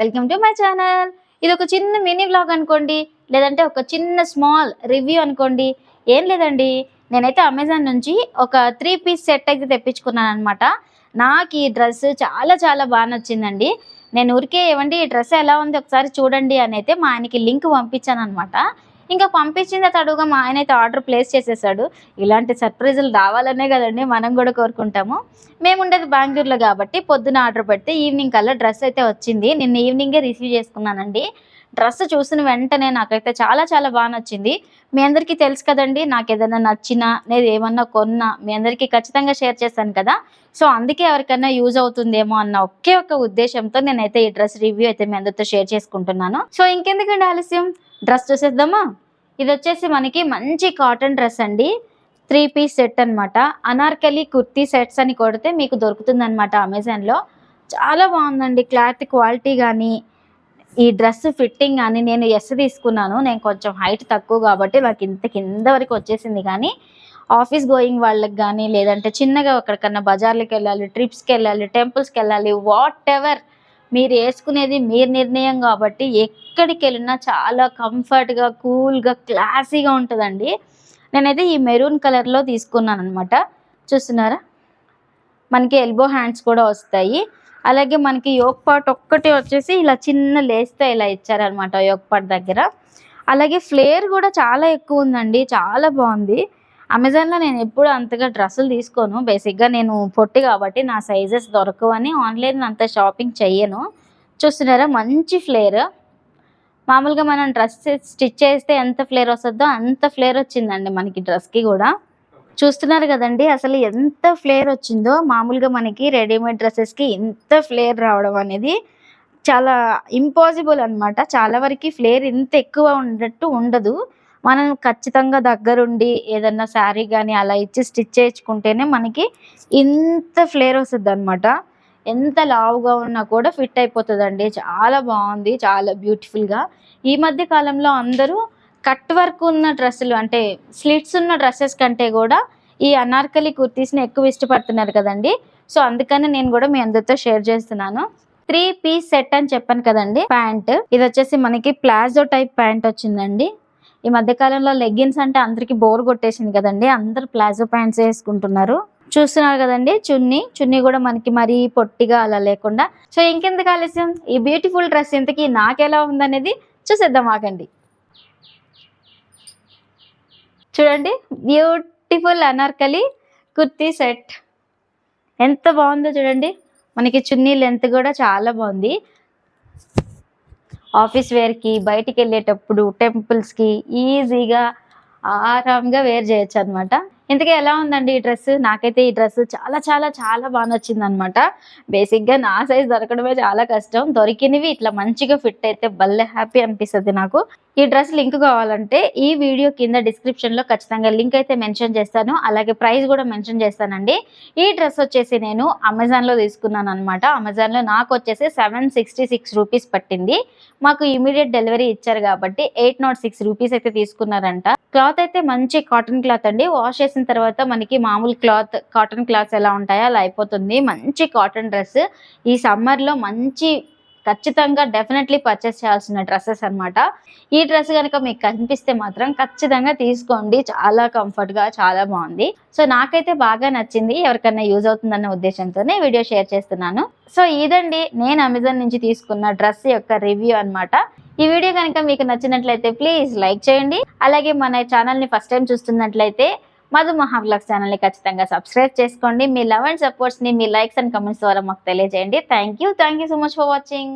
Welcome to my channel. ఇది ఒక చిన్న మినీ బ్లాగ్ అనుకోండి లేదంటే ఒక చిన్న స్మాల్ రివ్యూ అనుకోండి. ఏం లేదండి నేనైతే అమెజాన్ నుంచి ఒక త్రీ పీస్ సెట్ అయితే తెప్పించుకున్నాను అనమాట నాకు ఈ డ్రెస్ చాలా చాలా బాగా నచ్చిందండి. నేను ఊరికే ఏమండి ఈ డ్రెస్ ఎలా ఉంది ఒకసారి చూడండి అని అయితే మా ఆయనకి లింక్ పంపించాను అనమాట ఇంకా పంపించిన తడుగా మా ఆయన అయితే ఆర్డర్ ప్లేస్ చేసేసాడు. ఇలాంటి సర్ప్రైజులు రావాలనే కదండి మనం కూడా కోరుకుంటాము. మేము ఉండేది బెంగళూరులో కాబట్టి పొద్దున ఆర్డర్ పెడితే ఈవినింగ్ కల్లా డ్రెస్ అయితే వచ్చింది. నిన్న ఈవినింగే రిసీవ్ చేసుకున్నానండి. డ్రెస్ చూసిన వెంటనే నాకైతే చాలా చాలా బాగా నచ్చింది. మీ అందరికీ తెలుసు కదండి నాకు ఏదైనా నచ్చినా నేను ఏమన్నా కొన్నా మీ అందరికీ ఖచ్చితంగా షేర్ చేశాను కదా. సో అందుకే ఎవరికైనా యూజ్ అవుతుందేమో అన్న ఒకే ఒక ఉద్దేశంతో నేనైతే ఈ డ్రెస్ రివ్యూ అయితే మీ అందరితో షేర్ చేసుకుంటున్నాను. సో ఇంకెందుకండి ఆలస్యం? డ్రెస్ చూసేద్దామా? ఇది వచ్చేసి మనకి మంచి కాటన్ డ్రెస్ అండి. త్రీ పీస్ సెట్ అనమాట అనార్కలి కుర్తీ సెట్స్ అని కొడితే మీకు దొరుకుతుంది అనమాట అమెజాన్లో. చాలా బాగుందండి క్లాత్ క్వాలిటీ కానీ ఈ డ్రెస్ ఫిట్టింగ్ కానీ నేను ఎస్ తీసుకున్నాను. నేను కొంచెం హైట్ తక్కువ కాబట్టి నాకు ఇంత కింద వరకు వచ్చేసింది. కానీ ఆఫీస్ గోయింగ్ వాళ్ళకి కానీ లేదంటే చిన్నగా ఎక్కడికన్నా బజార్లకు వెళ్ళాలి ట్రిప్స్కి వెళ్ళాలి టెంపుల్స్కి వెళ్ళాలి వాట్ ఎవర్ మీరు వేసుకునేది మీరు నిర్ణయం కాబట్టి ఎక్కడికి వెళ్ళినా చాలా కంఫర్ట్గా కూల్గా క్లాసీగా ఉంటుందండి. నేనైతే ఈ మెరూన్ కలర్లో తీసుకున్నాను అనమాట చూస్తున్నారా? మనకి ఎల్బో హ్యాండ్స్ కూడా వస్తాయి. అలాగే మనకి యోక్ పార్ట్ ఒక్కటి వచ్చేసి ఇలా చిన్న లేస్తో ఇలా ఇచ్చారనమాట యోక్ పార్ట్ దగ్గర. అలాగే ఫ్లేర్ కూడా చాలా ఎక్కువ ఉందండి చాలా బాగుంది. అమెజాన్లో నేను ఎప్పుడు అంతగా డ్రెస్సులు తీసుకోను. బేసిక్గా నేను పొట్టి కాబట్టి నా సైజెస్ దొరకవని ఆన్లైన్ అంత షాపింగ్ చెయ్యను. చూస్తున్నారా? మంచి ఫ్లేర్ మామూలుగా మనం డ్రెస్ స్టిచ్ చేస్తే ఎంత ఫ్లేర్ వస్తుందో అంత ఫ్లేర్ వచ్చిందండి మనకి డ్రెస్కి కూడా. చూస్తున్నారు కదండి అసలు ఎంత ఫ్లేర్ వచ్చిందో. మామూలుగా మనకి రెడీమేడ్ డ్రెస్సెస్కి ఇంత ఫ్లేర్ రావడం అనేది చాలా ఇంపాసిబుల్ అనమాట చాలా వరకు ఫ్లేర్ ఇంత ఎక్కువ ఉన్నట్టు ఉండదు. మనం ఖచ్చితంగా దగ్గరుండి ఏదన్నా శారీ కానీ అలా ఇచ్చి స్టిచ్ చేయించుకుంటేనే మనకి ఇంత ఫ్లేర్ వస్తుంది అనమాట ఎంత లావుగా ఉన్నా కూడా ఫిట్ అయిపోతుందండి. చాలా బాగుంది చాలా బ్యూటిఫుల్గా ఈ మధ్య కాలంలో అందరూ కట్ వర్క్ ఉన్న డ్రెస్సులు అంటే స్లిట్స్ ఉన్న డ్రెస్సెస్ కంటే కూడా ఈ అనార్కలి కుర్తీస్ని ఎక్కువ ఇష్టపడుతున్నారు కదండి. సో అందుకని నేను కూడా మీ అందరితో షేర్ చేస్తున్నాను. త్రీ పీస్ సెట్ అని చెప్పాను కదండి ప్యాంట్. ఇది వచ్చేసి మనకి ప్లాజో టైప్ ప్యాంట్ వచ్చిందండి. ఈ మధ్యకాలంలో లెగ్గిన్స్ అంటే అందరికి బోర్ కొట్టేసింది కదండి అందరు ప్లాజో ప్యాంట్స్ వేసుకుంటున్నారు. చూస్తున్నారు కదండి చున్నీ. చున్నీ కూడా మనకి మరీ పొట్టిగా అలా లేకుండా. సో ఇంకెందుకు ఆలస్యం? ఈ బ్యూటిఫుల్ డ్రెస్ ఇంతకీ నాకెలా ఉందనేది చూసేద్దాం ఆగండి. చూడండి బ్యూటిఫుల్ అనార్కలి కుర్తీ సెట్ ఎంత బాగుందో చూడండి. మనకి చున్నీ లెంత్ కూడా చాలా బాగుంది. ఆఫీస్ వేర్కి బయటికి వెళ్ళేటప్పుడు టెంపుల్స్కి ఈజీగా ఆరామ్గా వేర్ చేయొచ్చు అనమాట ఇంతకీ ఎలా ఉందండి ఈ డ్రెస్ నాకైతే ఈ డ్రెస్ చాలా చాలా చాలా బాగా నచ్చింది అనమాట బేసిక్గా నా సైజ్ దొరకడమే చాలా కష్టం. దొరికినవి ఇట్లా మంచిగా ఫిట్ అయితే భలే హ్యాపీ అనిపిస్తుంది నాకు. ఈ డ్రెస్ లింక్ కావాలంటే ఈ వీడియో కింద డిస్క్రిప్షన్లో ఖచ్చితంగా లింక్ అయితే మెన్షన్ చేస్తాను. అలాగే ప్రైస్ కూడా మెన్షన్ చేస్తానండి. ఈ డ్రెస్ వచ్చేసి నేను అమెజాన్లో తీసుకున్నాను అనమాట అమెజాన్లో నాకు వచ్చేసి సెవెన్ సిక్స్టీ సిక్స్ రూపీస్ పట్టింది. మాకు ఇమీడియట్ డెలివరీ ఇచ్చారు కాబట్టి ఎయిట్ నాట్ సిక్స్ రూపీస్ అయితే తీసుకున్నారంట. క్లాత్ అయితే మంచి కాటన్ క్లాత్ అండి. వాష్ చేసిన తర్వాత మనకి మామూలు క్లాత్ కాటన్ క్లాత్స్ ఎలా ఉంటాయో అలా అయిపోతుంది. మంచి కాటన్ డ్రెస్ ఈ సమ్మర్లో మంచి ఖచ్చితంగా డెఫినెట్లీ పర్చేస్ చేయాల్సిన డ్రెస్సెస్ అనమాట ఈ డ్రెస్ కనుక మీకు కనిపిస్తే మాత్రం ఖచ్చితంగా తీసుకోండి. చాలా కంఫర్ట్గా చాలా బాగుంది. సో నాకైతే బాగా నచ్చింది. ఎవరికైనా యూజ్ అవుతుందన్న ఉద్దేశంతోనే వీడియో షేర్ చేస్తున్నాను. సో ఇదండి. నేను అమెజాన్ నుంచి తీసుకున్న డ్రెస్ యొక్క రివ్యూ అనమాట ఈ వీడియో కనుక మీకు నచ్చినట్లయితే ప్లీజ్ లైక్ చేయండి. అలాగే మన ఛానల్ని ఫస్ట్ టైం చూస్తున్నట్లయితే మధు మహాబ్లాగ్ ఛానల్ని ఖచ్చితంగా సబ్స్క్రైబ్ చేసుకోండి. మీ లవ్ అండ్ సపోర్ట్స్ని మీ లైక్స్ అండ్ కమెంట్స్ ద్వారా మాకు తెలియజేయండి. Thank you thank you so much for watching